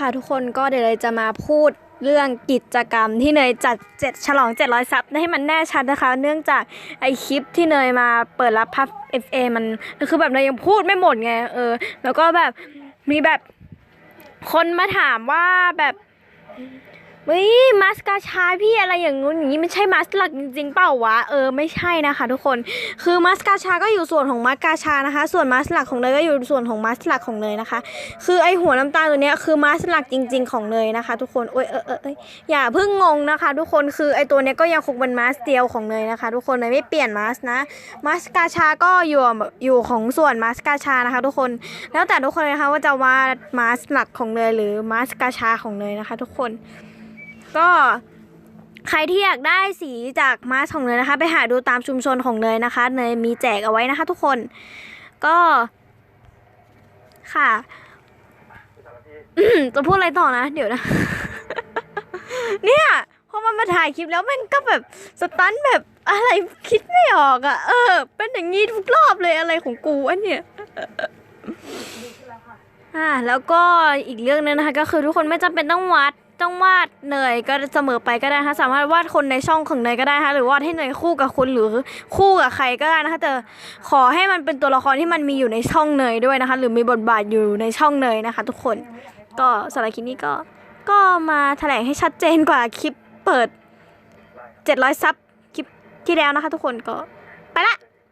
ค่ะทุกคนก็เดี๋ยวเลยจะมาพูดเรื่องกิจกรรมที่เนยจัดเจ็ดฉลอง 700 ซับให้มันแน่ชัดนะคะ เนื่องจากไอคลิปที่เนยมาเปิดรับพับ FA มันคือแบบเนยยังพูดไม่หมดไงเออ แล้วก็แบบมีแบบคนมาถามว่าแบบ เฮ้ยมัสกาชาพี่อะไรอย่างงู้นอย่างนี้มันใช่มัสหลักจริงๆเปล่าวะเออไม่ใช่นะคะทุกคนคือมัสกาชาก็อยู่ส่วนของมัสกาชานะคะ ส่วนมัสหลักของเนยก็อยู่ส่วนของมัสหลักของเนยนะคะ คือไอหัวน้ำตาลตัวเนี้ยคือมัสหลักจริง ๆ ของเนยนะคะ ทุกคนโอ้ยเออเอออย่าเพิ่งงงนะคะ ทุกคนคือไอตัวเนี้ยก็ยังคงเป็นมัสเดียวของเนยนะคะ ทุกคนเนยไม่เปลี่ยนมัสนะมัสกาชาก็อยู่อยู่ของส่วนมัสกาชานะคะ ทุกคนแล้วแต่ทุกคนนะคะว่าจะวาดมัสหลักของเนยหรือมัสกาชาของเนยนะคะ ทุกคน ก็ใครที่อยากได้สีจากมาสของเนยนะคะ ไปหาดูตามชุมชนของเนยนะคะเนยมีแจกเอาไว้นะคะ ทุกคนก็ค่ะจะพูดอะไรต่อนะ เดี๋ยวนะ เนี่ยพอมันมาถ่ายคลิปแล้วมันก็แบบสตันแบบอะไรคิดไม่ออกอะ่ะ เออ เป็นอย่างนี้ทุกรอบเลยอะไรของกูอันเนี่ยอ่าแล้วก็อีกเรื่องหนึงนะคะ ก็คือทุกคนไม่จำเป็นต้องวัด ต้องวาดเนยก็เสมอไปก็ได้นะคะสามารถวาดคนในช่องของเนยก็ได้นะคะหรือวาดให้เนยคู่กับคุณหรือคู่กับใครก็ได้นะคะแต่ขอให้มันเป็นตัวละครที่มันมีอยู่ในช่องเนยด้วยนะคะ หรือมีบทบาทอยู่ในช่องเนยนะคะ ทุกคนก็สำหรับคลิปนี้ก็ก็มาแถลงให้ชัดเจนกว่าคลิปเปิด 700 ซับคลิปที่แล้วนะคะ ทุกคนก็